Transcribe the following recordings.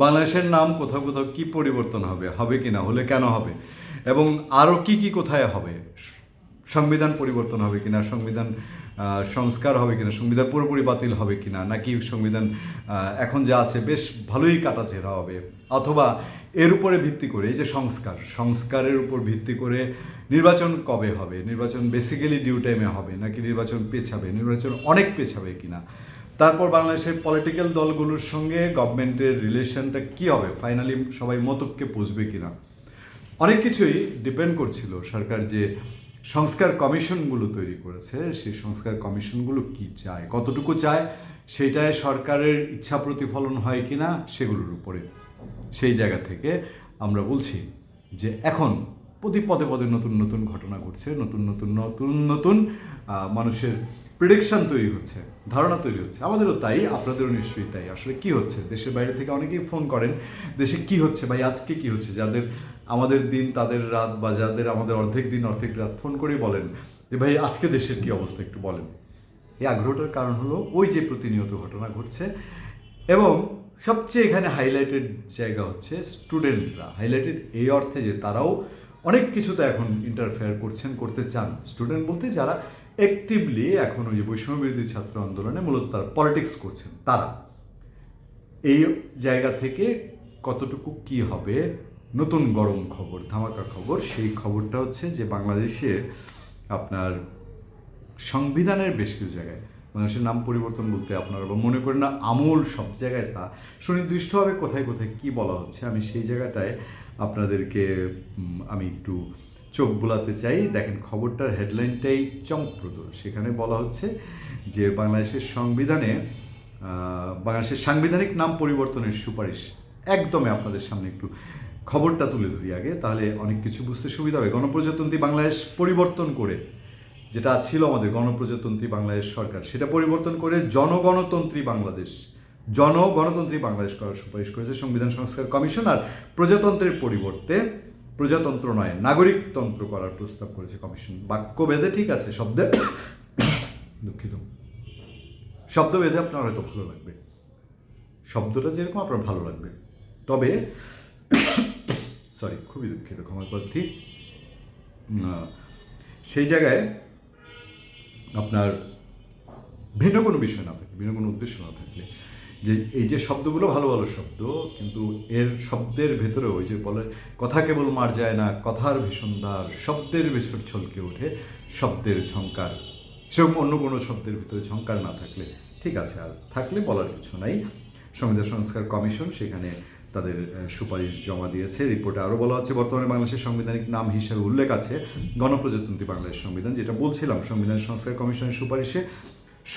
বাংলাদেশের নাম কোথাও কোথাও কি পরিবর্তন হবে হবে কি না, হলে কেন হবে? এবং আরও কি কি কোথায় হবে? সংবিধান পরিবর্তন হবে কিনা, সংবিধান সংস্কার হবে কিনা, সংবিধান পুরোপুরি বাতিল হবে কিনা, নাকি সংবিধান এখন যা আছে বেশ ভালোই কাটাছেড়া হবে? অথবা এর উপরে ভিত্তি করে, এই যে সংস্কার, সংস্কারের উপর ভিত্তি করে নির্বাচন কবে হবে? নির্বাচন বেসিক্যালি ডিউ টাইমে হবে, নাকি নির্বাচন পেছাবে? নির্বাচন অনেক পেছাবে কিনা? তারপর বাংলাদেশের পলিটিক্যাল দলগুলোর সঙ্গে গভর্নমেন্টের রিলেশনটা কি হবে? ফাইনালি সবাই মতককে পুষবে কিনা? অনেক কিছুই ডিপেন্ড করছিল। সরকার যে সংস্কার কমিশনগুলো তৈরি করেছে, সেই সংস্কার কমিশনগুলো কি চায়? কতটুকু চায়? সেটায় সরকারের ইচ্ছা প্রতিফলন হয় কিনা? সেগুলোর উপরে। সেই জায়গা থেকে আমরা বলছি যে এখন প্রতি পদে পদে নতুন নতুন ঘটনা ঘটছে, নতুন নতুন নতুন নতুন মানুষের প্রিডিকশন তৈরি হচ্ছে, ধারণা তৈরি হচ্ছে। আমাদেরও তাই, আপনাদেরও নিশ্চয়ই তাই। আসলে কি হচ্ছে? দেশের বাইরে থেকে অনেকেই ফোন করেন, দেশে কি হচ্ছে ভাই আজকে কি হচ্ছে? যাদের আমাদের দিন, তাদের রাত বা যাদের আমাদের অর্ধেক দিন, অর্ধেক রাত ফোন করেই বলেন যে, ভাই, আজকে দেশের কি অবস্থা? একটু বলেন। এই আগ্রহটার কারণ হলো ওই যে প্রতিনিয়ত ঘটনা ঘটছে এবং সবচেয়ে এখানে হাইলাইটেড জায়গা হচ্ছে স্টুডেন্টরা হাইলাইটেড এই অর্থে যে তারাও অনেক কিছুতে এখন ইন্টারফেয়ার করছেন, করতে চান স্টুডেন্ট বলতে যারা অ্যাক্টিভলি এখন ওই যে বৈষম্য ছাত্র আন্দোলনে মূলত তারা পলিটিক্স করছেন, তারা। এই জায়গা থেকে কতটুকু কি হবে, নতুন গরম খবর, ধামাকা খবর, সেই খবরটা হচ্ছে যে বাংলাদেশে আপনার সংবিধানের বেশ কিছু জায়গায় মানুষের নাম পরিবর্তন বলতে আপনারা বা মনে করেন না আমূল সব জায়গায় তা সুনির্দিষ্টভাবে কোথায় কোথায় কি বলা হচ্ছে, আমি সেই জায়গাটায় আপনাদেরকে আমি একটু চোখ বোলাতে চাই। দেখেন, খবরটার হেডলাইনটাই চমকপ্রদ। সেখানে বলা হচ্ছে যে, বাংলাদেশের সংবিধানে বাংলাদেশের সাংবিধানিক নাম পরিবর্তনের সুপারিশ। একদমই আপনাদের সামনে একটু খবরটা তুলে ধরি আগে, তাহলে অনেক কিছু বুঝতে সুবিধা হবে। গণপ্রজাতন্ত্রী বাংলাদেশ পরিবর্তন করে, যেটা ছিল আমাদের গণপ্রজাতন্ত্রী বাংলাদেশ সরকার, সেটা পরিবর্তন করে জনগণতন্ত্রী বাংলাদেশ জনগণতন্ত্রী বাংলাদেশ করার সুপারিশ করেছে সংবিধান সংস্কার কমিশন আর প্রজাতন্ত্রের পরিবর্তে প্রজাতন্ত্র নয়, নাগরিকতন্ত্র করার প্রস্তাব করেছে কমিশন। বাক্যভেদে ঠিক আছে, শব্দে দুঃখিত। শব্দভেদে আপনার হয়তো ভালো লাগবে। শব্দটা যেরকম আপনার ভালো লাগবে। তবে সরি, খুবই দুঃখিত, ক্ষমা প্রার্থী। সেই জায়গায় আপনার ভিন্ন কোনো বিষয় না থাকে, ভিন্ন কোনো উদ্দেশ্য না থাকলে। যে এই যে শব্দগুলো ভালো ভালো শব্দ, কিন্তু এর শব্দের ভেতরে ওই যে বলে, কথা কেবল মার যায় না, কথার ভীষণদার শব্দের ভেতর ছলকে ওঠে, শব্দের ঝঙ্কার সেরকম অন্য কোনো শব্দের ভিতরে ঝঙ্কার না থাকলে ঠিক আছে, আর থাকলে বলার কিছু নাই। সংবিধান সংস্কার কমিশন সেখানে তাদের সুপারিশ জমা দিয়েছে। রিপোর্টে আরও বলা হচ্ছে বর্তমানে বাংলাদেশের সাংবিধানিক নাম হিসেবে উল্লেখ আছে, গণপ্রজাতন্ত্রী বাংলাদেশ সংবিধান, যেটা বলছিলাম সংবিধান সংস্কার কমিশনের সুপারিশে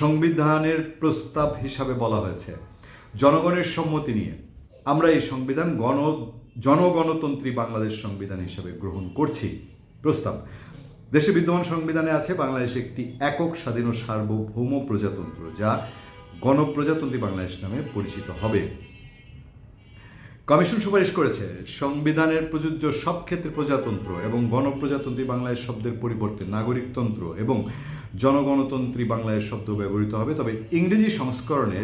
সংবিধানের প্রস্তাব হিসাবে বলা হয়েছে। জনগণের সম্মতি নিয়ে আমরা এই সংবিধান গণ, জনগণতন্ত্রী বাংলাদেশ সংবিধান হিসাবে গ্রহণ করছি। প্রস্তাব, দেশে বিদ্যমান সংবিধানে আছে বাংলাদেশ একটি একক স্বাধীন ও সার্বভৌম প্রজাতন্ত্র যা গণপ্রজাতন্ত্রী বাংলাদেশ নামে পরিচিত হবে। কমিশন সুপারিশ করেছে, সংবিধানের প্রযোজ্য সব ক্ষেত্রে প্রজাতন্ত্র এবং গণপ্রজাতন্ত্রী বাংলাদেশ শব্দের পরিবর্তে নাগরিকতন্ত্র এবং জনগণতন্ত্রী বাংলাদেশ শব্দ ব্যবহৃত হবে। তবে ইংরেজি সংস্করণে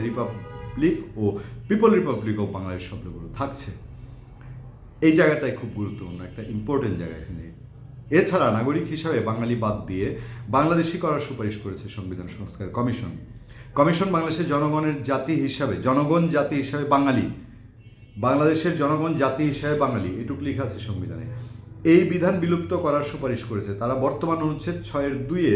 রিপাবলিক ও পিপল রিপাবলিক অফ বাংলাদেশ শব্দগুলো থাকছে। এই জায়গাটাই খুব গুরুত্বপূর্ণ, একটা ইম্পর্টেন্ট জায়গা এখানে। এছাড়া নাগরিক হিসাবে বাঙালি বাদ দিয়ে বাংলাদেশি করার সুপারিশ করেছে সংবিধান সংস্কার কমিশন। কমিশন বাংলাদেশের জনগণের জাতি হিসাবে, জনগণ জাতি হিসাবে বাঙালি। বাংলাদেশের জনগণ জাতি হিসাবে বাঙালি, এটুকু লেখা আছে সংবিধানে। এই বিধান বিলুপ্ত করার সুপারিশ করেছে। তারা বর্তমান অনুচ্ছেদ ছয়ের দুইয়ে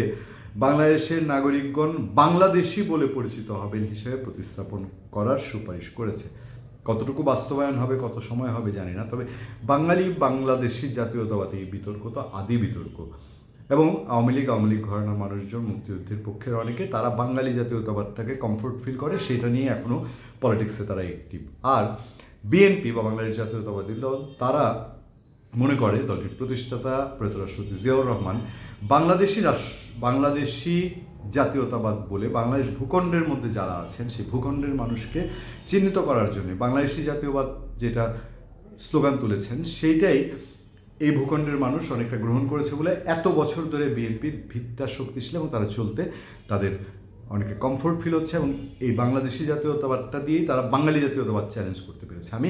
বাংলাদেশের নাগরিকগণ বাংলাদেশি বলে পরিচিত হবেন হিসেবে প্রতিস্থাপন করার সুপারিশ করেছে। কতটুকু বাস্তবায়ন হবে, কত সময় হবে জানি না, তবে বাঙালি বাংলাদেশি জাতীয়তাবাদী বিতর্ক তো আদি বিতর্ক। এবং আওয়ামী লীগ আওয়ামী লীগ ঘরানার মানুষজন, মুক্তিযুদ্ধের পক্ষের অনেকে, তারা বাঙালি জাতীয়তাবাদটাকে কমফোর্ট ফিল করে, সেটা নিয়ে এখনও পলিটিক্সে তারা অ্যাক্টিভ আর বিএনপি বা বাংলাদেশ জাতীয়তাবাদী দল, তারা মনে করে দলটির প্রতিষ্ঠাতা প্রয়াত জিয়াউর রহমান, বাংলাদেশি রাষ্ট্র, বাংলাদেশি জাতীয়তাবাদ বলে বাংলাদেশ ভূখণ্ডের মধ্যে যারা আছেন, সেই ভূখণ্ডের মানুষকে চিহ্নিত করার জন্য বাংলাদেশি জাতীয়বাদ যেটা স্লোগান তুলেছেন, সেইটাই এই ভূখণ্ডের মানুষ অনেকটা গ্রহণ করেছে বলে এত বছর ধরে বিএনপির ভিতটা শক্তিশালী এবং তারা চলতে তাদের অনেকে কমফোর্ট ফিল হচ্ছে এবং এই বাংলাদেশি জাতীয়তাবাদটা দিয়েই তারা বাঙালি জাতীয়তাবাদ চ্যালেঞ্জ করতে পেরেছে। আমি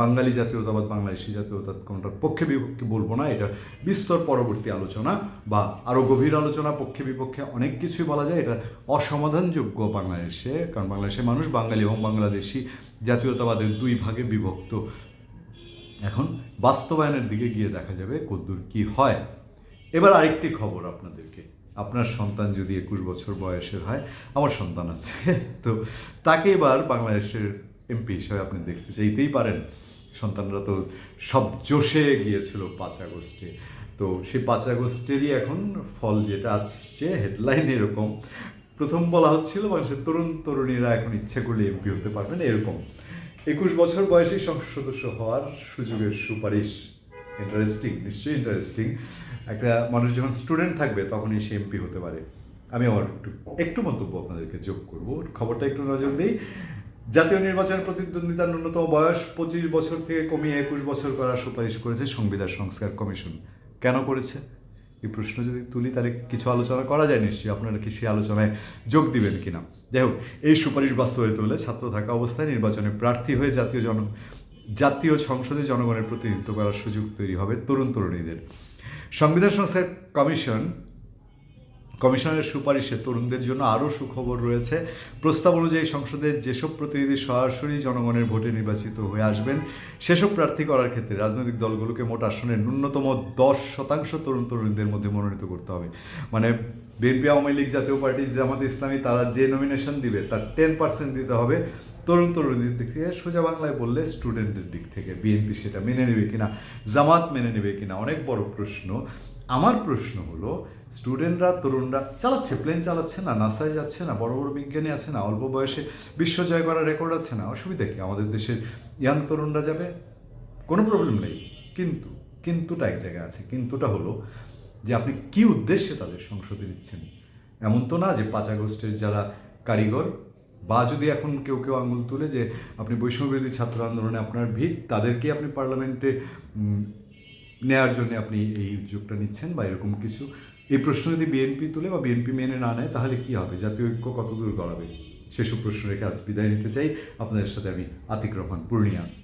বাঙালি জাতীয়তাবাদ, বাংলাদেশি জাতীয়তাবাদ কোনটার পক্ষে বিপক্ষে বলব না, এটা বিস্তর পরবর্তী আলোচনা বা আরও গভীর আলোচনা, পক্ষে বিপক্ষে অনেক কিছুই বলা যায়। এটা অসমাধানযোগ্য বাংলাদেশে, কারণ বাংলাদেশের মানুষ বাঙালি এবং বাংলাদেশি জাতীয়তাবাদের দুই ভাগে বিভক্ত। এখন বাস্তবায়নের দিকে গিয়ে দেখা যাবে কদ্দূর কি হয়। এবার আরেকটি খবর আপনাদেরকে। আপনার সন্তান যদি একুশ বছর বয়সের হয়, আমার সন্তান আছে, তো তাকে এবার বাংলাদেশের এমপি হিসাবে আপনি দেখতে চাইতেই পারেন। সন্তানরা তো সব জোশে গিয়েছিল পাঁচ আগস্টে। তো সেই পাঁচ আগস্টেরই এখন ফল যেটা আসছে হেডলাইন এরকম। প্রথম বলা হচ্ছিল মানুষের তরুণ তরুণীরা এখন ইচ্ছে করলে এমপি হতে পারবেন, এরকম। একুশ বছর বয়সী সংসদ সদস্য হওয়ার সুযোগের সুপারিশ। ইন্টারেস্টিং নিশ্চয়ই ইন্টারেস্টিং একটা মানুষ যখন স্টুডেন্ট থাকবে, তখনই সে এমপি হতে পারে। আমি আমার একটু একটু মন্তব্য আপনাদেরকে যোগ করব। খবরটা একটু নজর দিই। জাতীয় নির্বাচন প্রতিদ্বন্দ্বিতার ন্যূনতম বয়স পঁচিশ বছর থেকে কমিয়ে একুশ বছর করার সুপারিশ করেছে সংবিধান সংস্কার কমিশন। কেন করেছে? এই প্রশ্ন যদি তুলি, তাহলে কিছু আলোচনা করা যায় নিশ্চয়ই। আপনারা কি সেই আলোচনায় যোগ দিবেন কিনা? যাই হোক, এই সুপারিশ বাস্তবায়িত হলে ছাত্র থাকা অবস্থায় নির্বাচনে প্রার্থী হয়ে জাতীয় জন, জাতীয় সংসদে জনগণের প্রতিনিধিত্ব করার সুযোগ তৈরি হবে তরুণ তরুণীদের। সংবিধান সংস্কার কমিশন কমিশনের সুপারিশে তরুণদের জন্য আরও সুখবর রয়েছে। প্রস্তাব অনুযায়ী সংসদে যেসব প্রতিনিধি সরাসরি জনগণের ভোটে নির্বাচিত হয়ে আসবেন, সেসব প্রার্থী করার ক্ষেত্রে রাজনৈতিক দলগুলোকে মোট আসনের ন্যূনতম দশ শতাংশ তরুণ তরুণীদের মধ্যে মনোনীত করতে হবে। মানে বিএনপি, আওয়ামী লীগ জাতীয় পার্টি, জামাত ইসলামী, তারা যে নমিনেশন দিবে, তার টেন পার্সেন্ট দিতে হবে। তরুণ তরুণীদের দিক থেকে সোজা বাংলায় বললে স্টুডেন্টদের দিক থেকে বিএনপি সেটা মেনে নেবে কিনা, জামাত মেনে নেবে কিনা, অনেক বড় প্রশ্ন। আমার প্রশ্ন হলো স্টুডেন্টরা তরুণরা চালাচ্ছে প্লেন চালাচ্ছে না নাসায় যাচ্ছে না, বড় বড় বিজ্ঞানী আছে না, অল্প বয়সে বিশ্ব জয় করার রেকর্ড আছে না, অসুবিধা কি? আমাদের দেশের ইয়াং তরুণরা যাবে? কোনো প্রবলেম নেই। কিন্তু, কিন্তুটা এক জায়গায় আছে, কিন্তুটা হলো যে আপনি কি উদ্দেশ্যে তাদের সংসদে নিচ্ছেন এমন তো না যে পাঁচ আগস্টের যারা কারিগর, বা যদি এখন কেউ কেউ আঙুল তুলে যে আপনি বৈষম্যবিরোধী ছাত্র আন্দোলনে আপনার ভিত তাদেরকে আপনি পার্লামেন্টে নেয়ার জন্য আপনি এই উদ্যোগটা নিচ্ছেন বা এরকম কিছু? এই প্রশ্ন যদি বিএনপি তুলে বা বিএনপি মেনে না নেয়, তাহলে কি হবে? জাতীয় ঐক্য কতদূর গড়াবে? সেসব প্রশ্ন রেখে আজ বিদায় নিতে চাই। আপনাদের সাথে আমি আতিক রহমান, পূর্ণিয়া।